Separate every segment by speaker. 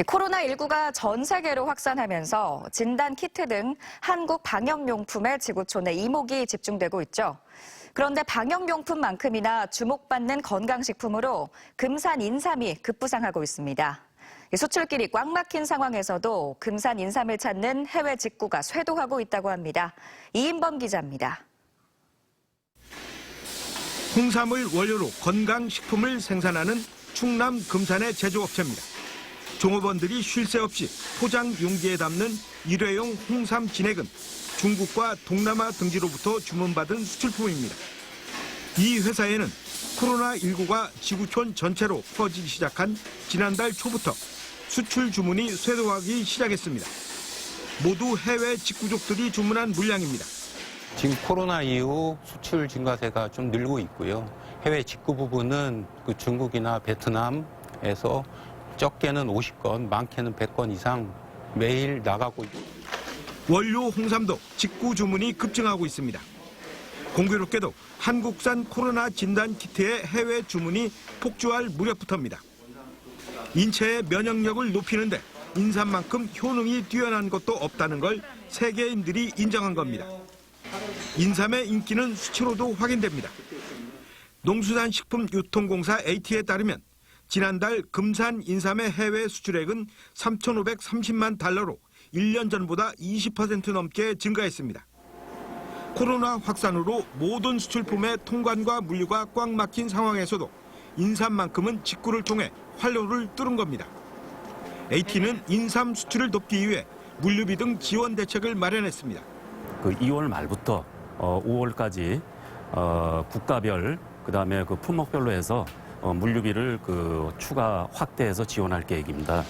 Speaker 1: 네, 코로나19가 전 세계로 확산하면서 진단 키트 등 한국 방역용품의 지구촌에 이목이 집중되고 있죠. 그런데 방역용품만큼이나 주목받는 건강식품으로 금산 인삼이 급부상하고 있습니다. 수출길이 꽉 막힌 상황에서도 금산 인삼을 찾는 해외 직구가 쇄도하고 있다고 합니다. 이인범 기자입니다.
Speaker 2: 홍삼을 원료로 건강식품을 생산하는 충남 금산의 제조업체입니다. 종업원들이 쉴 새 없이 포장 용기에 담는 일회용 홍삼 진액은 중국과 동남아 등지로부터 주문받은 수출품입니다. 이 회사에는 코로나19가 지구촌 전체로 퍼지기 시작한 지난달 초부터 수출 주문이 쇄도하기 시작했습니다. 모두 해외 직구족들이 주문한 물량입니다.
Speaker 3: 지금 코로나 이후 수출 증가세가 좀 늘고 있고요. 해외 직구 부분은 그 중국이나 베트남에서 적게는 50건, 많게는 100건 이상 매일 나가고
Speaker 2: 원료 홍삼도 직구 주문이 급증하고 있습니다. 공교롭게도 한국산 코로나 진단 키트의 해외 주문이 폭주할 무렵부터입니다. 인체의 면역력을 높이는데 인삼만큼 효능이 뛰어난 것도 없다는 걸 세계인들이 인정한 겁니다. 인삼의 인기는 수치로도 확인됩니다. 농수산식품유통공사 AT에 따르면 지난달 금산 인삼의 해외 수출액은 3,530만 달러로 1년 전보다 20% 넘게 증가했습니다. 코로나 확산으로 모든 수출품의 통관과 물류가 꽉 막힌 상황에서도 인삼만큼은 직구를 통해 활로를 뚫은 겁니다. AT는 인삼 수출을 돕기 위해 물류비 등 지원 대책을 마련했습니다.
Speaker 4: 그 2월 말부터 어, 5월까지 어, 국가별 그다음에 그 품목별로 해서 어, 물류비를 그 추가 확대해서 지원할 계획입니다.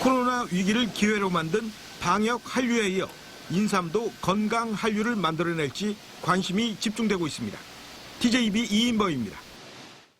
Speaker 2: 코로나 위기를 기회로 만든 방역 한류에 이어 인삼도 건강 한류를 만들어낼지 관심이 집중되고 있습니다. TJB 이인범입니다.